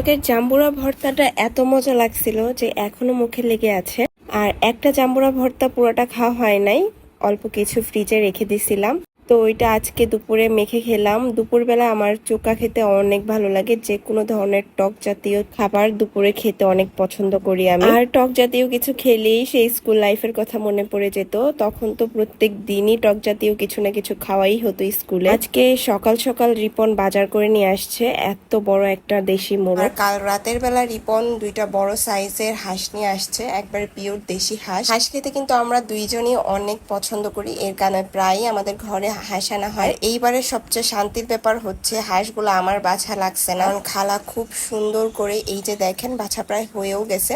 কালকের জাম্বুরা ভর্তাটা এত মজা লাগছিল যে এখনও মুখে লেগে আছে। আর একটা জাম্বুরা ভর্তা পুরোটা খাওয়া হয় নাই, অল্প কিছু ফ্রিজে রেখে দিছিলাম। তো ওইটা আজকে দুপুরে মেখে খেলাম। দুপুরবেলা আমার চোকা খেতে অনেক ভালো লাগে। যে কোনো ধরনের টক জাতীয় খাবার দুপুরে খেতে অনেক পছন্দ করি আমি। আর টক জাতীয় কিছু খেলেই সেই স্কুল লাইফের কথা মনে পড়ে যেত। তখন তো প্রত্যেক দিনই টক জাতীয় কিছু না কিছু খাওয়াই হতো স্কুলে। আজকে সকাল সকাল রিপন বাজার করে নিয়ে আসছে এত বড় একটা দেশি আর কাল রাতের বেলা রিপন দুইটা বড় সাইজের হাঁস নিয়ে আসছে, একবার পিওর দেশি হাঁস। হাঁস খেতে কিন্তু আমরা দুইজনই অনেক পছন্দ করি। এর কারণে প্রায়ই আমাদের ঘরে হাঁস আনা হয়। এইবারে সবচেয়ে শান্তির ব্যাপার হচ্ছে হাঁসগুলো আমার বাছা লাগছে না। খালা খুব সুন্দর করে এই যে দেখেন, বাছা প্রায় হয়েও গেছে।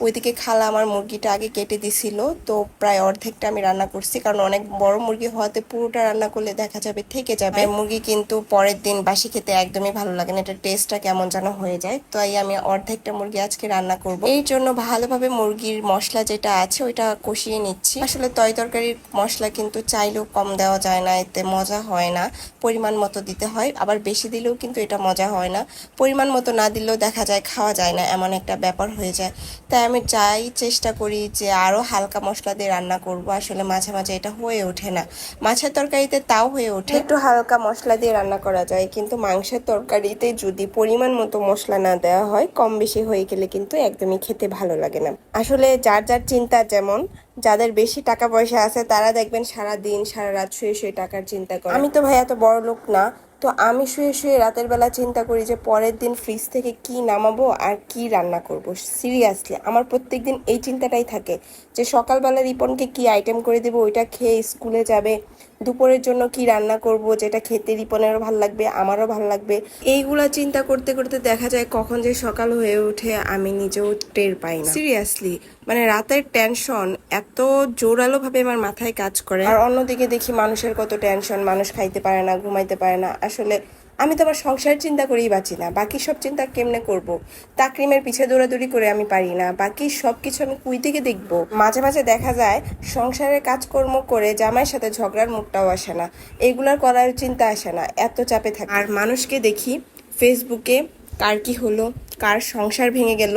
ওইদিকে খালা আমার মুরগিটা আগে কেটে দিছিল তো প্রায় অর্ধেকটা আমি রান্না করছি। কারণ অনেক বড় মুরগি হওয়াতে পুরোটা রান্না করলে দেখা যাবে থেকে যাবে। মুরগি কিন্তু পরের দিন বাসি খেতে একদমই ভালো লাগে না এটা টেস্টটা কেমন যেন হয়ে যায়। তাই আমি অর্ধেকটা মুরগি আজকে রান্না করব। এই জন্য ভালোভাবে মুরগির মশলা যেটা আছে ওইটা কষিয়ে নিচ্ছি। আসলে তয় তরকারির মশলা কিন্তু চাইলেও কম দেওয়া যায় না এতে মজা হয় না। পরিমাণ মতো দিতে হয় আবার বেশি দিলেও কিন্তু এটা মজা হয় না। পরিমাণ মতো না দিলেও দেখা যায় খাওয়া যায় না এমন একটা ব্যাপার হয়ে যায়। তাই আমি চাই, চেষ্টা করি যে আরও হালকা মশলা দিয়ে রান্না করব। আসলে মাঝে মাঝে এটা হয়ে ওঠে না। মাছের তরকারিতে তাও হয়ে ওঠে। একটু হালকা মশলা দিয়ে রান্না করা যায়, কিন্তু মাংসের তরকারিতে যদি পরিমাণ মতো মশলা না দেওয়া হয়, কম বেশি হয়ে গেলে কিন্তু একদমই খেতে ভালো লাগে না। আসলে যার যার চিন্তা যেমন যাদের বেশি টাকা পয়সা আছে, তারা দেখবেন সারা দিন, সারা রাত শুয়ে শুয়ে টাকার চিন্তা করে। আমি তো ভাই এত বড় লোক না, তো আমি শুয়ে শুয়ে রাতের বেলা চিন্তা করি যে পরের দিন ফ্রিজ থেকে কি নামাবো আর কি রান্না করব। সিরিয়াসলি আমার প্রত্যেক দিন এই চিন্তাটাই থাকে যে সকালবেলা রিপনকে কি আইটেম করে দেবো, ওইটা খেয়ে স্কুলে যাবে দুপুরের জন্য কি রান্না করব, যেটা খেতে রিপনেরও ভালো লাগবে, আমারও ভালো লাগবে। এইগুলা চিন্তা করতে করতে দেখা যায় কখন যে সকাল হয়ে উঠে আমি নিজেও টের পাই না। সিরিয়াসলি মানে রাতের টেনশন এত জোরালো ভাবে আমার মাথায় কাজ করে। আর অন্যদিকে দেখি মানুষের কত টেনশন মানুষ খাইতে পারে না, ঘুমাইতে পারে না। আসলে আমি তো আবার সংসার চিন্তা করেই বাঁচি না। বাকি সব চিন্তা কেমনে করব? তাকরিমের পিছে দৌড়াদৌড়ি করে আমি পারি না। বাকি সব কিছু আমি কুই থেকে দেখব। মাঝে মাঝে দেখা যায়, সংসারের কাজকর্ম করে জামাইয়ের সাথে ঝগড়ার মুখটাও আসে না। এগুলার করার চিন্তা আসে না। এত চাপে থাকে। আর মানুষকে দেখি, ফেসবুকে কার কি হলো, কার সংসার ভেঙে গেল,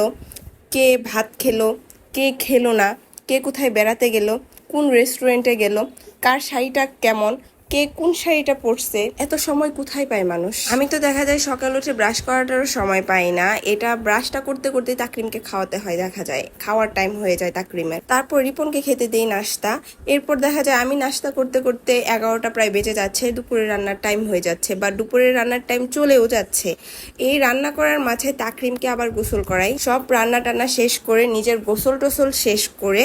কে ভাত খেলো, কে খেলো না, কে কোথায় বেড়াতে গেল, কোন রেস্টুরেন্টে গেল, কার শাড়িটা কেমন কে কোন শাড়িটা পরছে, এত সময় কোথায় পায় মানুষ? আমি তো দেখা যায় সকাল উঠে ব্রাশ করাটারও সময় পাই না। এটা ব্রাশটা করতে করতে তাকরিমকে খাওয়াতে হয়, দেখা যায়। খাওয়ার টাইম হয়ে যায় তাকরিমের। তারপর রিপনকে খেতে দেই নাস্তা। এরপর দেখা যায় আমি নাস্তা করতে করতে এগারোটা প্রায় বেজে যাচ্ছে দুপুরে রান্নার টাইম হয়ে যাচ্ছে বা দুপুরের রান্নার টাইম চলেও যাচ্ছে। এই রান্না করার মাঝে তাকরিমকে আবার গোসল করাই। সব রান্না টান্না শেষ করে নিজের গোসল টোসল শেষ করে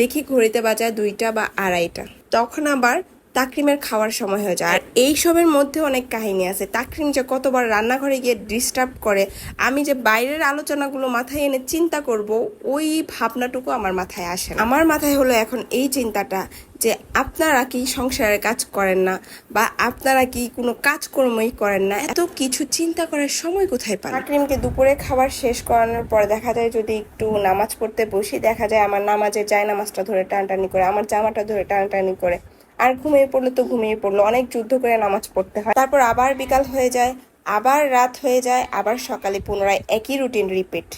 দেখি ঘড়িতে বাজায় দুইটা বা আড়াইটা। তখন আবার তাকরিমের খাওয়ার সময় হয়ে যায়। আর এই সবের মধ্যে অনেক কাহিনী আছে। তাকরিম যে কতবার রান্নাঘরে গিয়ে ডিস্টার্ব করে, আমি যে বাইরের আলোচনাগুলো মাথায় এনে চিন্তা করব, ওই ভাবনাটুকু আমার মাথায় আসে আমার মাথায় হলো এখন এই চিন্তাটা যে আপনারা কি সংসারের কাজ করেন না বা আপনারা কি কোনো কাজকর্মই করেন না? এত কিছু চিন্তা করার সময় কোথায় পান? তাকরিমকে দুপুরে খাবার শেষ করানোর পর দেখা যায় যদি একটু নামাজ পড়তে বসি, দেখা যায় আমার নামাজে যায় নামাজটা ধরে টানটানি করে, আমার জামাটা ধরে টানটানি করে। আর ঘুমিয়ে পড়ল তো ঘুমিয়ে পড়ল। অনেক যুদ্ধ করে নামাজ পড়তে হয়। তারপর আবার বিকাল হয়ে যায়, আবার রাত হয়ে যায়, আবার সকালে পুনরায় একই রুটিন রিপিট